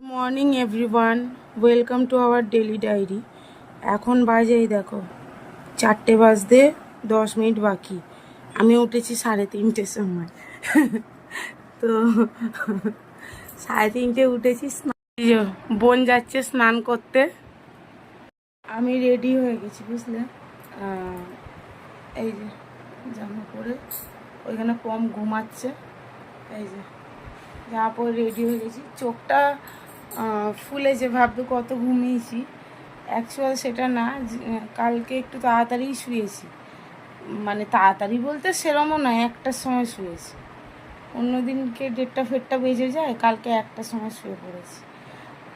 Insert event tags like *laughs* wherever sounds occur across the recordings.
Morning everyone, welcome to our daily diary. এখন বাজেই দেখো, চারটে বাজতে দশ মিনিট বাকি। আমি উঠেছি সাড়ে তিনটের সময়। তো সাড়ে তিনটে উঠেছি বোন যাচ্ছে স্নান করতে। আমি রেডি হয়ে গেছি, বুঝলে? এই যে জামা পরে ওইখানে কম ঘুমাচ্ছে। এই যে জামা পরে রেডি হয়ে গেছি। চোখটা আহ, ফুলেছে ভাববে কত ঘুমিয়েছি। অ্যাকচুয়াল সেটা না কালকে একটু তাড়াতাড়ি শুয়েছি। মানে তাড়াতাড়ি বলতে সেরমও নয় একটার সময় শুয়েছি। অন্যদিনকে দেড়টা ফেরটা বেজে যায় কালকে একটার সময় শুয়ে পড়েছি।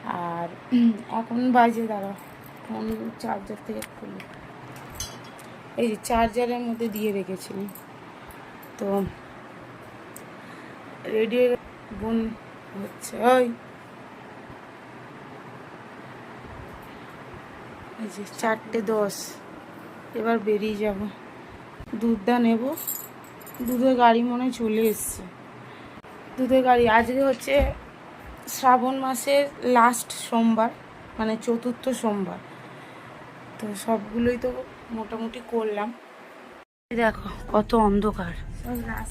আর *clears throat* এখন বাজে দাঁড়া ফোন চার্জার থেকে খুলি। এই যে চার্জারের মধ্যে দিয়ে রেখেছিলাম। তো রেডিও বোন হচ্ছে ওই এই যে চারটে দশ। এবার বেরিয়ে যাব। দুধটা নেব। দুধের গাড়ি মনে হয় চলে এসছে। দুধের গাড়ি আজকে হচ্ছে শ্রাবণ মাসের লাস্ট সোমবার মানে চতুর্থ সোমবার। তো সবগুলোই তো মোটামুটি করলাম। দেখো কত অন্ধকার।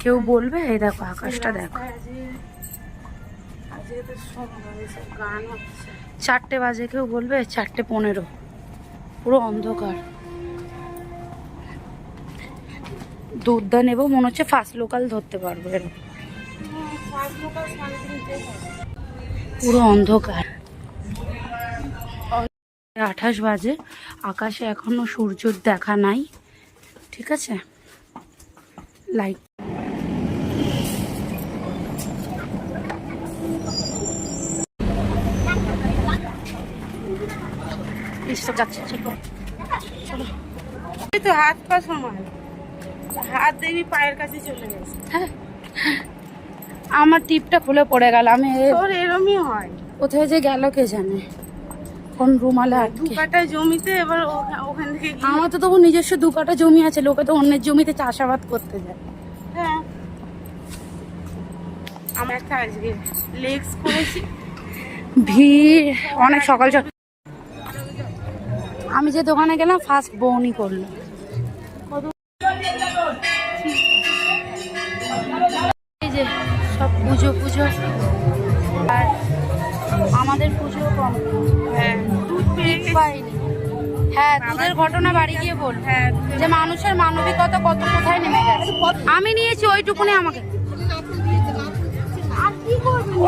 কেউ বলবে? এই দেখো আকাশটা দেখো। চারটে বাজে কেউ বলবে? চারটে পনেরো। পুরো অন্ধকার। দুধটা নেব মনে হচ্ছে ফার্স্ট লোকাল ধরতে পারব এরকম। পুরো অন্ধকার। আঠাশ বাজে, আকাশে এখনও সূর্যর দেখা নাই, ঠিক আছে? লাইট সব যাচ্ছে তো হাত পা সমান। হাত দেখবি পায়ের কাছে চলে গেছে। হ্যাঁ। আমার টিপটা খুলে পড়ে গেল আমি এরমই হয়। কোথায় যে গেল কে জানে? কোন রুমালে আটকে। কাটা জমিতে এবার ওখান থেকে আমার তো তবু নিজস্ব দু কাটা জমি আছে লোকে তো অন্যের জমিতে চাষাবাদ করতে যায়। হ্যাঁ। আমার একটা আজকে লেগস করেছি। ভিড় অনেক সকাল সকাল আমি যে দোকানে গেলাম ফার্স্ট বউনি করল। এই যে সব পুজো পুজো আর আমাদের পুজো কম। হ্যাঁ। দুধ পাইনি। হ্যাঁ দুধের ঘটনা বাড়ি গিয়ে বল হ্যাঁ যে মানুষের মানবিকতা কত কোথায় নেমে গেছে? আমি নিয়েছি ওইটুকুনি আমাকে।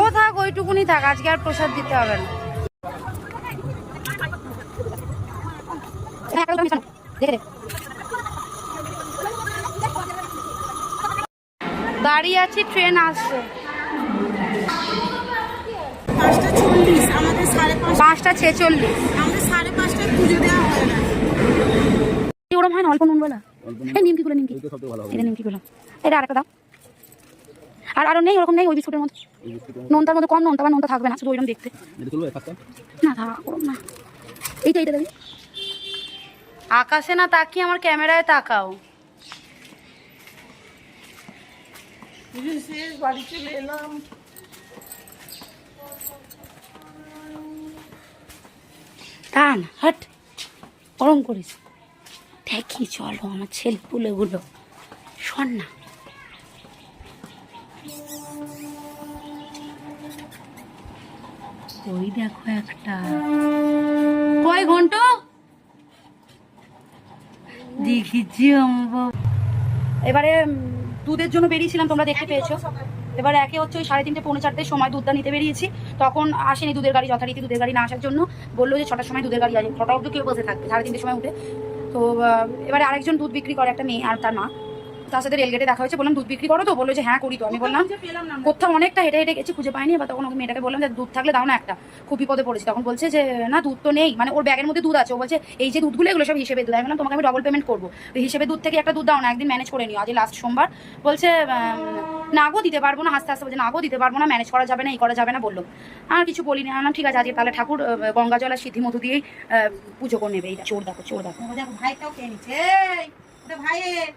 ও থাক ওইটুকুনি থাক আজকে আর প্রসাদ দিতে হবে না। দেখে দে। দাঁড়িয়ে আছি ট্রেন আসছে। পাঁচটা চল্লিশ আমাদের সাড়ে পাঁচটা। ছেচল্লিশ। আমাদের সাড়ে পাঁচটায় পুজো দেওয়া হয় না। ওরম হয় না অল্প নুন বলা? এই নিমকি গুলো নিমকি। এটা নিমকি গুলো। এটা আরেকটা দাও। আর আরও নেই ওরকম নেই ওই বিস্কুটের মধ্যে নোনটার মধ্যে কম নোনটা বা নোনটা থাকবে না শুধু ওইরকম দেখতে। না থাক না। এইটা এইটা দেবি। আকাশে না তাকিয়ে আমার ক্যামেরায় তাকাও। বাড়ি চলে এলাম। টান হট। ওরম করিস দেখি চলো আমার ছেলে পুলেগুলো শোন না। ওই দেখো একটা। কয় ঘণ্টা? দেখিছি এবারে দুধের জন্য বেরিয়েছিলাম তোমরা দেখতে পেয়েছ। এবারে একে হচ্ছে ওই সাড়ে তিনটে পৌনে চারটের সময় দুধটা নিতে বেরিয়েছি। তখন আসেনি দুধের গাড়ি যথারীতি দুধের গাড়ি না আসার জন্য। বলল যে ছটার সময় দুধের গাড়ি আসে ছটা অব্দি কেউ বসে থাকবে সাড়ে তিনটের সময় উঠে। তো এবারে আরেকজন দুধ বিক্রি করে একটা মেয়ে আর তার মা। তার সাথে রেলগেটে দেখা হয়েছে বললাম দুধ বিক্রি করো তো? বলল যে হ্যাঁ করি তো। আমি বললাম কোথাও অনেকটা হেঁটে হেঁটে গেছি খুঁজে পাইনি। এবার তখন ওকে মেয়েটাকে বললাম যে দুধ থাকলে দাও না একটা। খুব বিপদে পড়েছি। তখন বলছে যে না দুধ তো নেই। মানে ওর ব্যাগের মধ্যে দুধ আছে। ও বলছে এই যে দুধগুলো এগুলো সব হিসেবে দুধ। আমি বললাম তোমাকে আমি ডবল পেমেন্ট করব। তো হিসেবে দুধ থেকে একটা দুধ দাও না একদিন ম্যানেজ করে নিও। আজ লাস্ট সোমবার। বলছে না গো দিতে পারব না। হাসতে হাসতে বলছে না গো দিতে পারব না ম্যানেজ করা যাবে না এই করা যাবে না। বলল আর কিছু বলিনি। আমি বললাম, ঠিক আছে আজকে তাহলে ঠাকুর গঙ্গা জল আর সিদ্ধি মধু দিয়েই পুজো করে নেবে। এই চোর দেখো চোর দেখো। ভাইটাও খেয়ে নিচ্ছে। ভাইয়ের।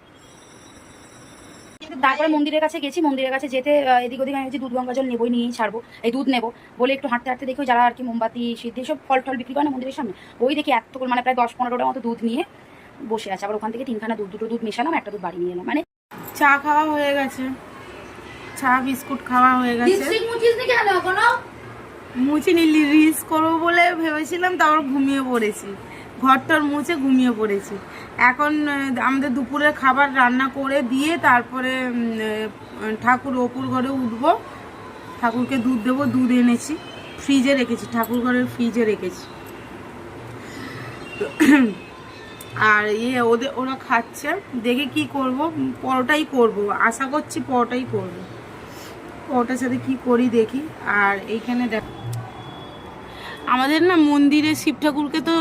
তারপরে মন্দিরের কাছে গেছি মন্দিরের কাছে যেতে এদিক ওদিক আমি ভাবছি দুধ গঙ্গা জল নেবই নিয়েই ছাড়বো। এই দুধ নেব। বলে একটু হাঁটতে হাঁটতে দেখো যারা আর কি মোমবাতি সিদ্ধি সব ফল টল বিক্রি করে না মন্দিরের সামনে ওই দেখি এত করে মানে প্রায় দশ পনেরোটার মতো দুধ নিয়ে বসে আছে। আবার ওখান থেকে তিনখানা দুধ দুটো দুধ মেশালাম একটা দুধ বাড়ি নিয়ে এলাম। মানে চা খাওয়া হয়ে গেছে। চা বিস্কুট খাওয়া হয়ে গেছে। মুছে নিলি রিলস করব বলে ভেবেছিলাম তারপর ঘুমিয়ে পড়েছি। ঘরটার মুছে ঘুমিয়ে পড়েছি। এখন আমাদের দুপুরের খাবার রান্না করে দিয়ে তারপরে ঠাকুর ওপর ঘরে উঠব। ঠাকুরকে দুধ দেবো, দুধ এনেছি। ফ্রিজে রেখেছি, ঠাকুর ঘরের ফ্রিজে রেখেছি। আর ইয়ে ওদের ওরা খাচ্ছে। দেখে কি করব, পরোটাই করব। আশা করছি পরোটাই করব। পরোটার সাথে কি করি দেখি। আর এইখানে দেখ আমাদের না মন্দিরে শিব ঠাকুরকে তো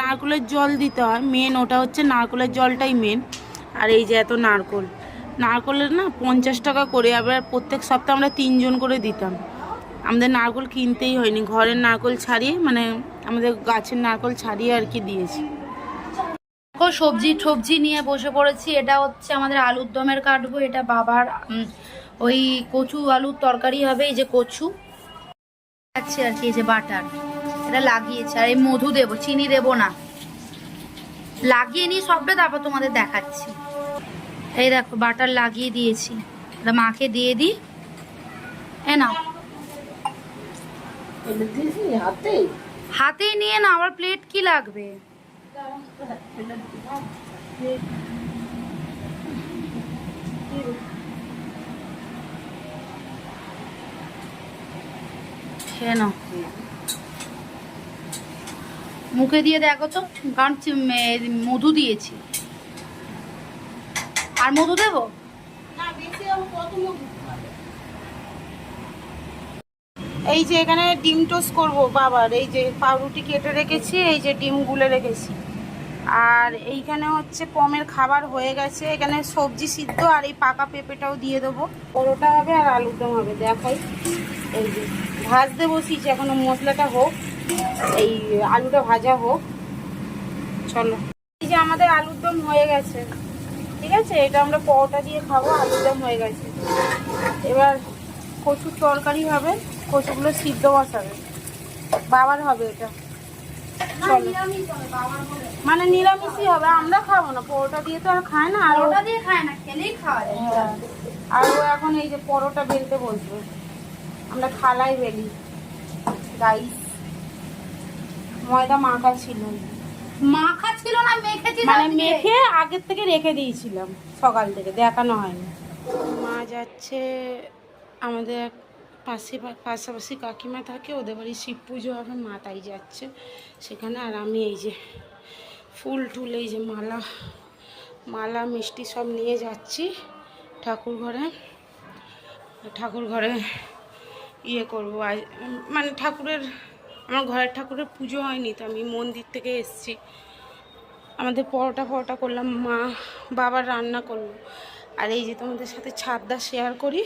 নারকলের জল দিতে হয়। মেন ওটা হচ্ছে নারকলের জলটাই মেন আর এই যে এত নারকোল। নারকোলের না পঞ্চাশ টাকা করে, আবার প্রত্যেক সপ্তাহে আমরা তিনজন করে দিতাম। আমাদের নারকল কিনতেই হয়নি। ঘরের নারকোল ছাড়িয়ে মানে আমাদের গাছের নারকল ছাড়িয়ে আর কি দিয়েছি। সবজি সবজি নিয়ে বসে পড়েছি। এটা হচ্ছে আমাদের আলুর দমের কাটবো। এটা বাবার ওই কচু আলুর তরকারি হবে, এই যে কচু। আছে আর কি এই যে বাটার। এটা লাগিয়েছে আর এই মধু দেবো চিনি দেবো না। লাগিয়ে নিয়ে সবটা তারপর তোমাদের দেখাচ্ছি। এই দেখো বাটার লাগিয়ে দিয়েছি। এটা মাকে দিয়ে দিই। এ না হাতে? হাতেই নিয়ে না আবার প্লেট কি লাগবে? খেয়ে নাও। মুখে দিয়ে দেখো তো কারণ মধু দিয়েছি। আর মধু দেবো? এই যে এখানে ডিম টোস্ট করব বাবার। এই যে পাউরুটি কেটে রেখেছি এই যে ডিম গুলে রেখেছি। আর এইখানে হচ্ছে পমের খাবার হয়ে গেছে। এখানে সবজি সিদ্ধ আর এই পাকা পেঁপেটাও দিয়ে দেবো। পরোটা হবে আর আলুর দম হবে দেখাই। এই যে। ভাজতে বসিয়েছি এখনও মশলাটা হোক এই আলুটা ভাজা হোক চলো। এই যে আমাদের আলুর দম হয়ে গেছে ঠিক আছে? এটা আমরা পরোটা দিয়ে খাব আলুর দম হয়ে গেছে। এবার কচুর তরকারি হবে কচুগুলো সিদ্ধ বসাবে। বাবার হবে এটা। চলো। মানে নিরামিষই হবে আমরা খাব না পরোটা দিয়ে তো আর খায় না। আর ওটা দিয়ে খায় না খেলেই খাওয়া যায়। হ্যাঁ। আর ও এখন এই যে পরোটা বেলতে বসবে। আমরা খালাই বেলি রাইস ময়দা মাখা ছিল। মাখা ছিল না মেখেছি মানে। মেখে আগের থেকে রেখে দিয়েছিলাম সকাল থেকে দেখানো হয়নি। মা যাচ্ছে আমাদের পাশে পাশাপাশি কাকিমা থাকে ওদের বাড়ি শিব পুজো হবে মা তাই যাচ্ছে। সেখানে আর আমি এই যে ফুল টুল এই যে মালা মালা মিষ্টি সব নিয়ে যাচ্ছি ঠাকুর ঘরে ঠাকুর ঘরে ইয়ে করব। মানে ঠাকুরের, আমার ঘরের ঠাকুরের পুজো হয়নি, তো আমি মন্দির থেকে এসেছি। আমাদের পরোটা ফরোটা করলাম, মা বাবার রান্না করল। আর এই যে তোমাদের সাথে ছাদটা শেয়ার করি,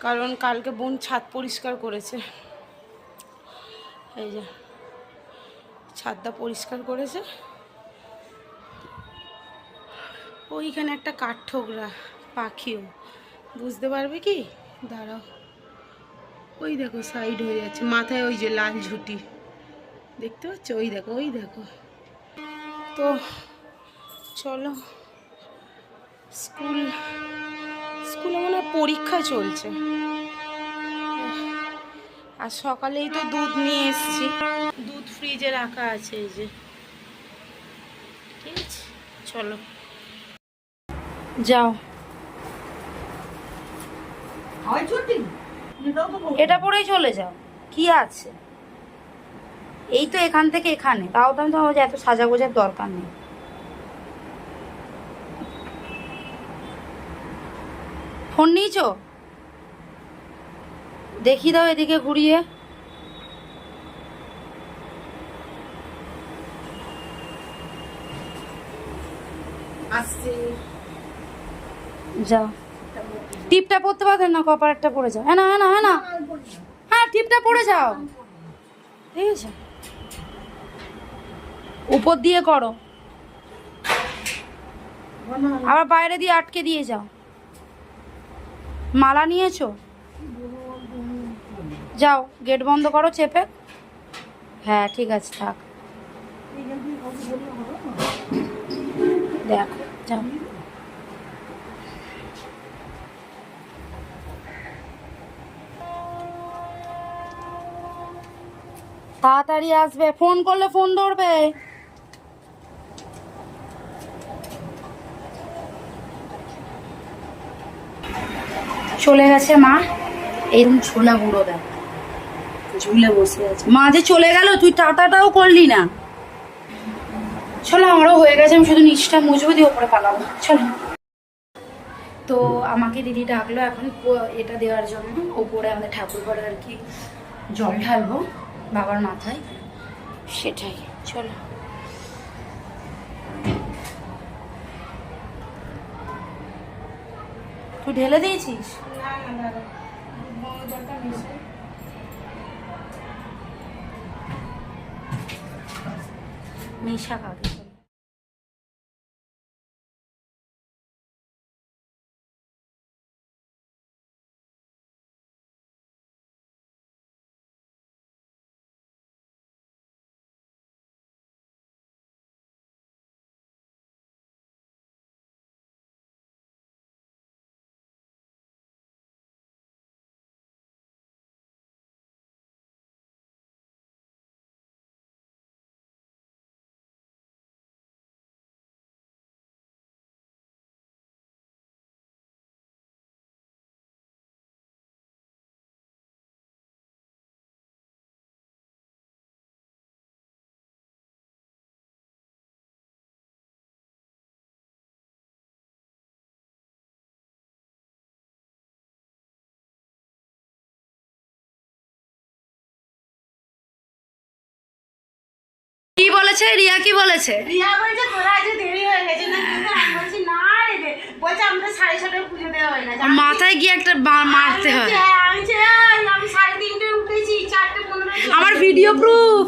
কারণ কালকে বোন ছাদ পরিষ্কার করেছে। এই যে, ছাদটা পরিষ্কার করেছে। ওইখানে একটা কাঠঠোকরা পাখিও। বুঝতে পারবে কি? দাঁড়াও। ওই দেখো সাইড হয়ে যাচ্ছে, মাথায় ওই যে লাল ঝুটি। দেখতে পাচ্ছ? ওই দেখো ওই দেখো। তো চলো, স্কুল, স্কুলে মনে পরীক্ষা চলছে। আর সকালেই তো দুধ নিয়ে এসেছি। দুধ ফ্রিজে রাখা আছে এই যে। ঠিক আছে, চলো। যাও। হয় ছুটি। এটা পরেই চলে যাও। কি আছে? এই তো এখান থেকে এখানে। তাও তো আমি তো এত সাজা গোজার দরকার নেই। ফোন নিয়েছো? দেখি দাও এদিকে ঘুরিয়ে। যাও। টিপটা পড়তে পারতেন না কপারটা পড়ে যাও হ্যাঁ না হ্যাঁ না হ্যাঁ না। হ্যাঁ টিপটা পড়ে যাও। ঠিক আছে উপর দিয়ে করো। আবার বাইরে দিয়ে আটকে দিয়ে যাও। মালা নিয়েছো? যাও, গেট বন্ধ করো চেপে। হ্যাঁ ঠিক আছে, থাক। দেখো, যাও। তাড়াতাড়ি আসবে, ফোন করলে ফোন ধরবে। চলে গেছে মা। এরকম ছোলা গুঁড়ো দেয় ঝুলে বসে আছে। মা যে চলে গেল, তুই টাটাটাও করলি না। চলো, আমারও হয়ে গেছে, আমি শুধু নিচটা মুছবো দিয়ে ওপরে পালাবো। চলো। তো আমাকে দিদি ডাকলো এখন এটা দেওয়ার জন্য। ওপরে আমাদের ঠাকুর ঘরে আর কি জল ঢালবো। বাবার মাথায়? সেটাই চলো। তুই ঢেলে দিয়েছিস? মিশা না দাদা গঙ্গা জলটা মিশে মিশা কি বলেছে? রিয়া কি বলেছে? রিয়া বলছে তোরা আজ দেরি হয়ে গেছে। না আমি বলছি না রে। বলছে আমরা সাড়ে ছটায় পুজো দেওয়া হয়ে আমি- মাথায় গিয়ে একটা মারতে হয়। আমি হ্যাঁ, আমি আমি সাড়ে উঠেছি চারটে আমার ভিডিও প্রুফ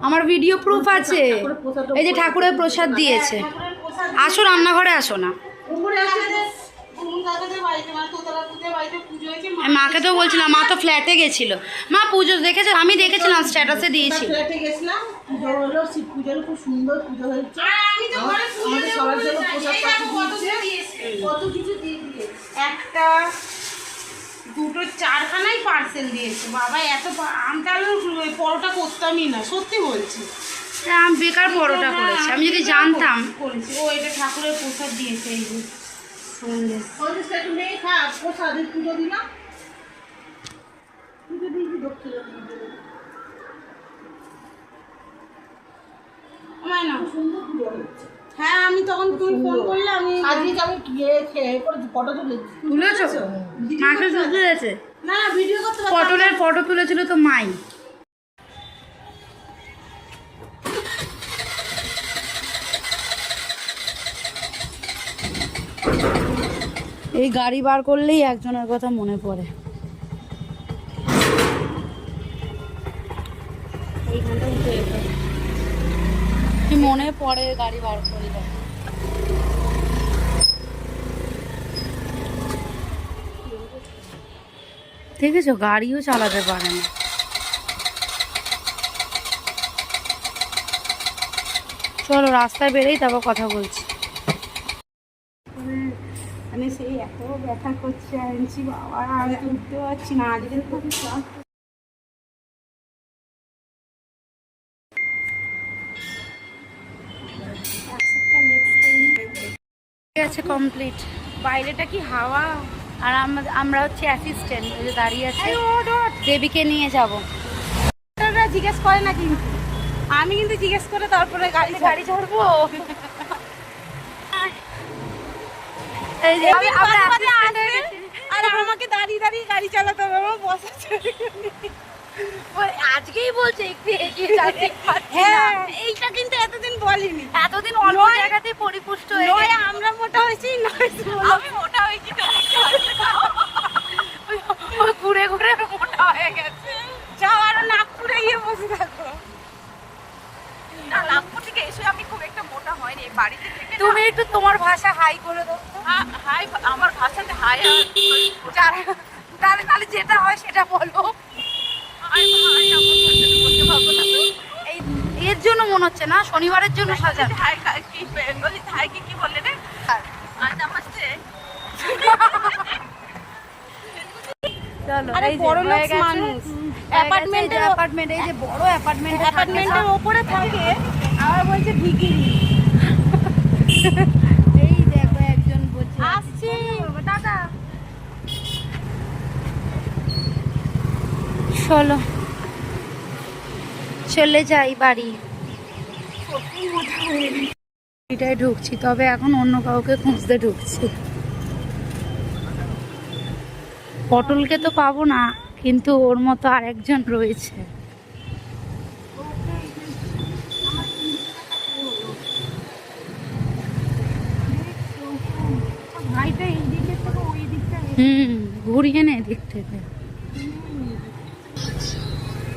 আমার ভিডিও প্রুফ আছে। এই যে ঠাকুরের প্রসাদ দিয়েছে। আসো রান্নাঘরে আসো না। মাকে তো বলছিলাম মা তো ফ্ল্যাটে গেছিল। মা পুজো দেখেছ? আমি দেখেছিলাম স্ট্যাটাসে দিয়েছি। ফ্ল্যাটে গেছিলাম পুজো হলো শিব পুজোর খুব সুন্দর পুজো হয়েছে। আমি তো ঘরে পুজো আমাদের সবার জন্য যাই। প্রসাদ এই দেখো কত কিছু দিয়েছে। কত কিছু দিয়ে একটা দুটো চারখানাই পার্সেল দিয়েছে। বাবা এত পা- আমি ওই পরোটা করতামই না সত্যি বলছি। হ্যাঁ, আমি বেকার পরোটা করেছি। আমি যদি জানতাম। করেছি। ও এটা ঠাকুরের প্রসাদ দিয়েছে এই সন্দেশ সন্দেশটা একটু নেই খা প্রসাদের পুজো দিলাম পুজো দিয়েছি দক্ষিণ আমার না। সুন্দর পুজো হ্যাঁ আমি তখন তুমি ফোন করলে আমি আজকে আমি গিয়ে খেয়ে করে ফটো তুলেছি। তুলেছো? মাকে তুলেছে না না ভিডিও করতে পটলের ফটো তুলেছিল তো মাই। এই গাড়ি বার করলেই একজনের কথা মনে পড়ে। মনে পড়ে গাড়ি বার করলে? দেখেছ, গাড়িও চালাতে পারে না। চলো, রাস্তায় বেরেই, তারপর কথা বলছি মানে সেই এত ব্যথা করছে আনছি বাবা আমি উঠতে পারছি না আজকে খুব আছে কমপ্লিট বাইরেটা কি হাওয়া? আর আমরা হচ্ছে অ্যাসিস্ট্যান্ট ওই যে দাঁড়িয়ে আছে। দেবীকে নিয়ে যাব। জিজ্ঞেস করে না কিন্তু। আমি কিন্তু জিজ্ঞেস করে তারপরে গাড়ি গাড়ি ছাড়বো *laughs* এই যে আমি আমরা বাদে assistant হয়ে আসবে, গেছি। আর আমাকে দাঁড়িয়ে দাঁড়িয়ে গাড়ি চালাতে হবে আমার বসা আজকেই বলছে একটু এগিয়ে যাচ্ছে হ্যাঁ। এইটা কিন্তু এতদিন বলিনি। এতদিন জায়গাতে পরিপুষ্ট হয়ে নয় আমরা মোটা হয়েছি নয় আমি মোটা হয়েছি ঘুরে ঘুরে মোটা হয়ে গেছে। যাও আরও নাগপুরে গিয়ে বসে থাকো। না নাগপুর থেকে এসে আমি হয়নি বাড়িতে থেকে তুমি একটু তোমার ভাষা হাই করে দাও হাই আমার ভাষাতে হাই যারা তাহলে তাহলে যেটা হয় সেটা বলো। এই এর জন্য মনে হচ্ছে না? শনিবারের জন্য সাজানো। চলো আরে এই যে বড় হয়ে লোক গেছে। মানুষ। অ্যাপার্টমেন্টের অ্যাপার্টমেন্টের অ্যাপার্টমেন্ট এই যে বড় অ্যাপার্টমেন্ট অ্যাপার্টমেন্টের ওপরে থাকে আবার বলছে ভিকিরি। এই দেখো একজন বলছে আসছি। দাদা। চলো। চলে যাই বাড়ি। এটাই ঢুকছি তবে এখন অন্য কাউকে খুঁজতে ঢুকছি। পটলকে তো পাবো না কিন্তু ওর মতো আরেকজন রয়েছে ভাইটা এই দিকে থেকে ওই দিকটা হুম ঘুরিয়ে নে এদিক থেকে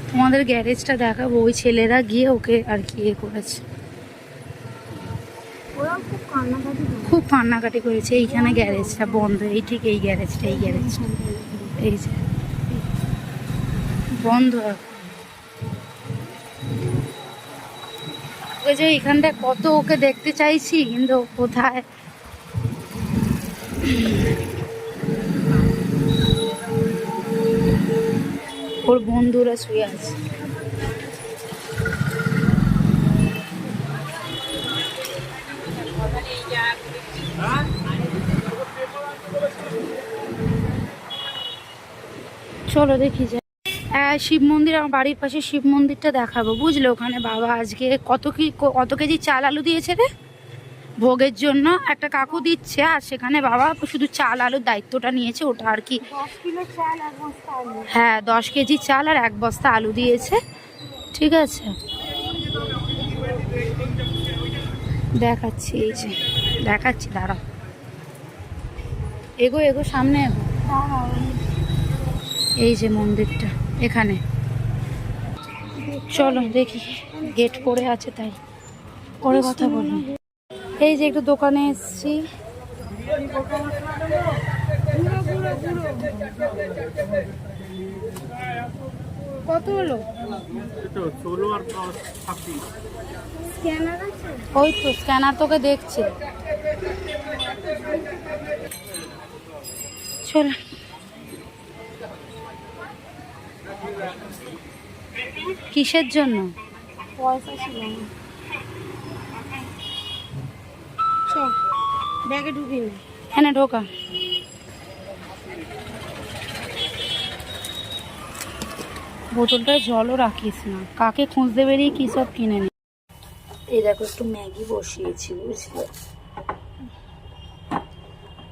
তোমাদের গ্যারেজটা দেখাবো ওই ছেলেরা গিয়ে ওকে আর কি ইয়ে করেছে। খুব কান্নাকাটি করেছে। এইখানে গ্যারেজটা বন্ধ এই ঠিক এই গ্যারেজটা এই গ্যারেজটা। এই যে বন্ধ। ওই যে এখানটা কত ওকে দেখতে চাইছি কিন্তু কোথায়? ওর বন্ধুরা শুয়ে আছে। চলো দেখি যাই শিব মন্দির, আমার বাড়ির পাশে শিব মন্দিরটা দেখাবো। বুঝলে ওখানে বাবা আজকে কত কি, কত কেজি চাল আলু দিয়েছে রে? ভোগের জন্য একটা কাকু দিচ্ছে আর সেখানে বাবা শুধু চাল আলুর দায়িত্বটা নিয়েছে ওটা আর কি। হ্যাঁ দশ কেজি চাল আর এক বস্তা আলু দিয়েছে। ঠিক আছে। দেখাচ্ছি এই যে দেখাচ্ছি দাঁড়াও। এগো এগো সামনে এগো। এই যে মন্দিরটা এখানে। চলো দেখি গেট পড়ে আছে তাই। পরে কথা বলব। এই যে একটু দোকানে এসছি। কত হলো? ওই তো স্ক্যানার তোকে দেখছে। চল। কিসের জন্য? পয়সা ছিল না চল ব্যাগে ঢুকি না। এখানে ঢোকা। বোতলটায় জলও রাখিস না। কাকে খুঁজতে বেরিয়ে কী সব কিনে নি। এই দেখো একটু ম্যাগি বসিয়েছি বুঝলে?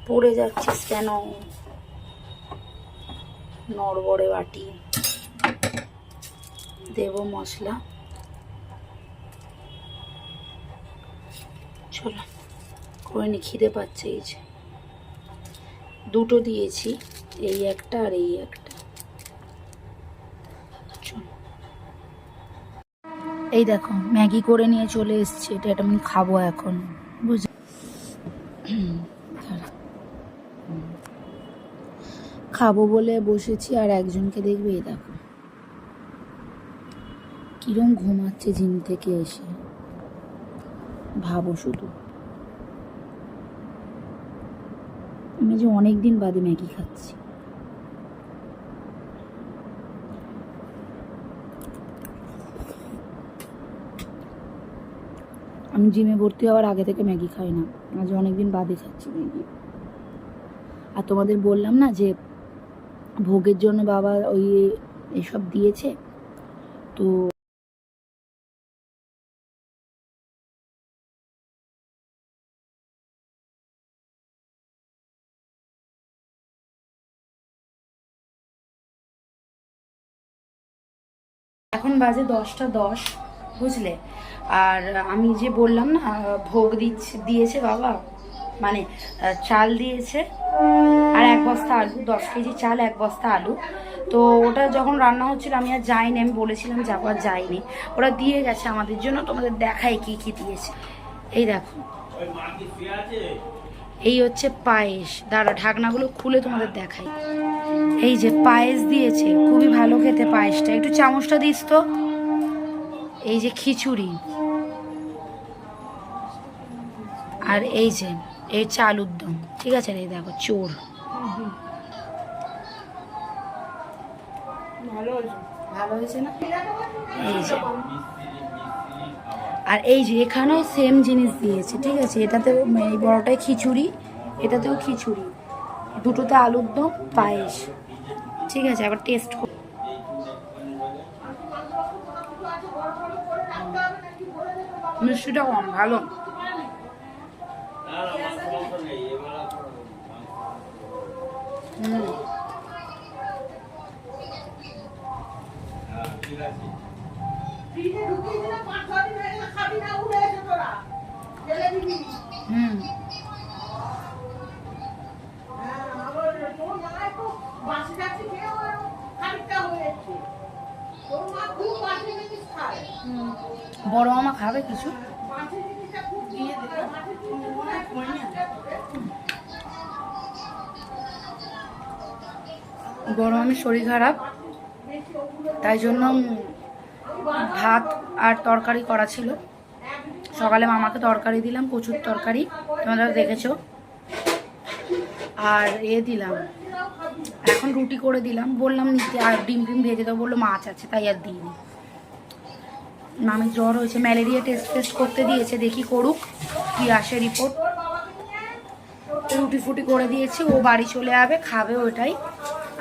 পড়ে যাচ্ছিস কেন? নড়বড়ে বাটি। দেব মশলা। চলো। করে নি, খিদে পাচ্ছে এই যে। দুটো দিয়েছি, এই একটা আর এই একটা। এই দেখো, ম্যাগি করে নিয়ে চলে এসছি, এটা আমি খাব এখন বুঝ খাব বলে বসেছি, আর একজনকে দেখবে, এই দেখো। কিরম ঘুমাচ্ছে জিম থেকে এসে। ভাবো শুধু। আমি যে অনেক দিন বাদে ম্যাগি খাচ্ছি। আমি জিমে ভর্তি হওয়ার আগে থেকে ম্যাগি খাই না। আজ অনেক দিন বাদে খাচ্ছি ম্যাগি। আর তোমাদের বললাম না যে ভোগের জন্য বাবা ওই এসব দিয়েছে? তো বাজে দশটা দশ, বুঝলে? আর আমি যে বললাম না, ভোগ দিচ্ছে, দিয়েছে বাবা মানে চাল দিয়েছে, আর এক বস্তা আলু, দশ কেজি চাল, এক বস্তা আলু। তো ওটা যখন রান্না হচ্ছিল, আমি আর যাইনি, আমি বলেছিলাম যাব, আর যাইনি। ওরা দিয়ে গেছে আমাদের জন্য, তোমাদের দেখায় কি কি দিয়েছে। এই দেখো। এই হচ্ছে পায়েস। দাঁড়া, ঢাকনাগুলো খুলে তোমাদের দেখাই। এই যে পায়েস দিয়েছে, খুবই ভালো খেতে পায়েসটা। একটু চামচটা দিস তো। এই যে খিচুড়ি। আর এই যে, এই চালুর দম ঠিক আছে রে, দেখো, চোর। এই যে। আর এই যে, এখানেও সেম জিনিস দিয়েছে, ঠিক আছে? এটাতেও এই বড়টাই খিচুড়ি, এটাতেও খিচুড়ি। দুটোতে আলুর দম, পায়েস। ঠিক আছে আবার টেস্ট মিষ্টিটা কম ভালো। হুম। হুম। বড় মামা খাবে কিছু? মামির শরীর খারাপ, তাই জন্য ভাত আর তরকারি করা ছিল। সকালে মামাকে তরকারি দিলাম প্রচুর তরকারি, তোমরা দেখেছ। আর এ দিলাম। এখন রুটি করে দিলাম। বললাম নিতে আর ডিম ডিম ভেজে দেবো। বলল, মাছ আছে, তাই আর দিইনি। মামির জ্বর হয়েছে, ম্যালেরিয়া টেস্ট টেস্ট করতে দিয়েছে, দেখি করুক, কি আসে রিপোর্ট। রুটি ফুটি করে দিয়েছি, ও বাড়ি চলে যাবে, খাবে ওটাই।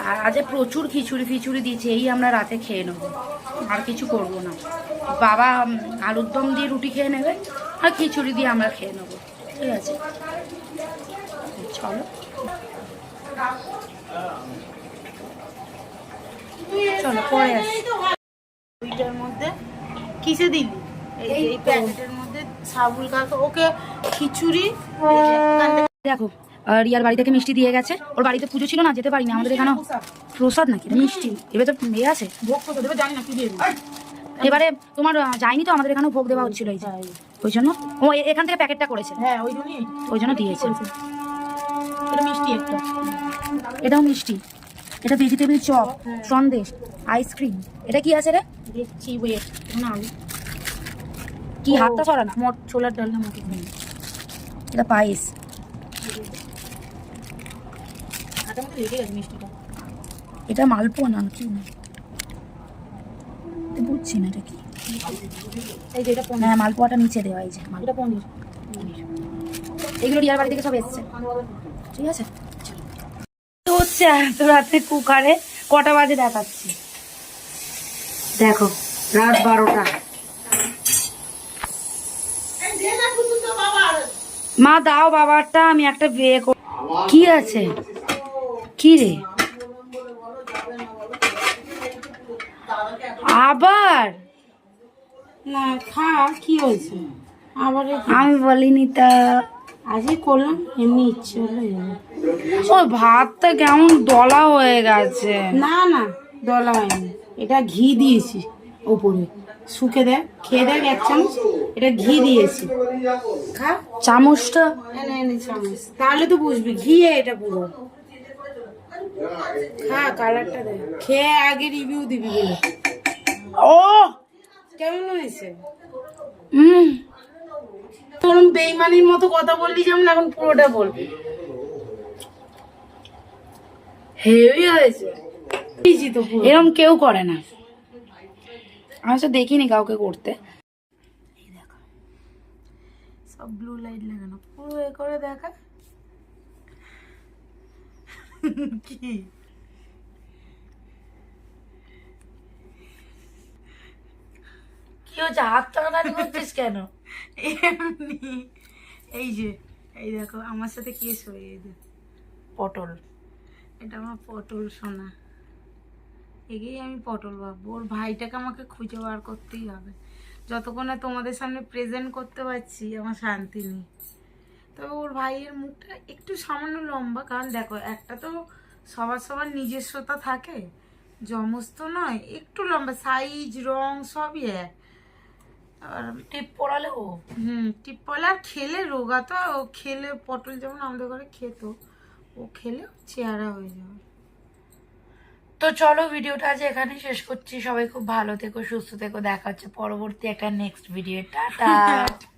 আর আজ প্রচুর খিচুড়ি ফিচুড়ি দিয়েছে, এই আমরা রাতে খেয়ে নেব। আর কিছু করব না। বাবা আলুর দম দিয়ে রুটি খেয়ে নেবে, আর খিচুড়ি দিয়ে আমরা খেয়ে নেব। ঠিক আছে? চলো। চলো পরে আসি। ওইটার মধ্যে কিসে দিলি? এই প্যাকেটের মধ্যে সাবুল কাকা ওকে খিচুড়ি এই যে এখান থেকে দেখো রিয়ার বাড়ি থেকে মিষ্টি দিয়ে গেছে। ওর বাড়িতে পুজো ছিল না যেতে পারিনি। আমাদের এখানে প্রসাদ নাকি? মিষ্টি। এবার তো মেয়ে আছে। ভোগ দেবে জানি না কি দিয়ে এবারে তোমার যায়নি তো? আমাদের এখানেও ভোগ দেওয়া হচ্ছিল এই ওই জন্য? ও এখান থেকে প্যাকেটটা করেছে। হ্যাঁ ওই জন্যই। ওই জন্য দিয়েছে। মিষ্টি একটা। এটাও মিষ্টি। এটা ভেজিটেবিল চপ সন্দেশ আইসক্রিম এটা কি আছে রে? দেখছি ওয়েট না কি হাতটা সরা না মোট ছোলার ডাল না। এটা পায়েস। এটা মালপোয়া না কি? বুঝছি না এটা কি। এই যে এটা হ্যাঁ মালপোয়াটা নিচে দেওয়া এই যে পনির। এগুলো রিয়ার বাড়ি থেকে সব এসছে। ঠিক আছে? হচ্ছে এত রাতে কুকারে কটা বাজে দেখাচ্ছি। দেখো রাত বারোটা। মা দাও বাবারটা আমি একটা বিয়ে কর কি আছে? কি রে? আবার? না খা কি হয়েছে? আবার আমি বলিনি তা আজই করলাম এমনি ইচ্ছে হলো এলো। ও ভাতটা কেমন দলা হয়ে গেছে। না না দলা হয়নি। এটা ঘি দিয়েছি ওপরে। শুকে দেখ খেয়ে দেখ এক চামচ। এটা ঘি দিয়েছি। খা। চামচটা? এনে চামচ। তাহলে তো বুঝবি ঘি এটা পুরো। খা কালারটা দেখ খেয়ে আগে রিভিউ দিবি বলে। ও! কেমন হয়েছে? হুম তোর বেইমানির মতো কথা বললি যেমন এখন পুরোটা বলবি। হেভি হয়েছে এরম কেউ করে না। আমি তো দেখিনি কাউকে করতে। সব ব্লু লাইট লাগানো। পুরো এ করে দেখা। কি? কি হচ্ছে? হাত টানাটানি করছিস কেন? এমনি। এই যে এই দেখো আমার সাথে কে শোয়ে এই দেখ পটল। এটা আমার পটল সোনা। এগেই আমি পটল ভাববো ওর ভাইটাকে আমাকে খুঁজে বার করতেই হবে। যতক্ষণ না তোমাদের সামনে প্রেজেন্ট করতে পারছি আমার শান্তি নেই। তবে ওর ভাইয়ের মুখটা একটু সামান্য লম্বা কারণ দেখো একটা তো সবার সবার নিজস্বতা থাকে। যমজ তো নয় একটু লম্বা। সাইজ রং সবই এক। আর টিপ পড়ালে ও? হুম টিপলা খেলে রোগা তো ও খেলে পটল যেমন আমাদের ঘরে খেত। ও খেলে চেহারা হয়ে যাবে। তো চলো ভিডিওটা আজ এখানে শেষ করছি। সবাই খুব ভালো থেকো সুস্থ থেকো। দেখা হচ্ছে পরবর্তী একটা নেক্সট ভিডিও টাটা। *laughs*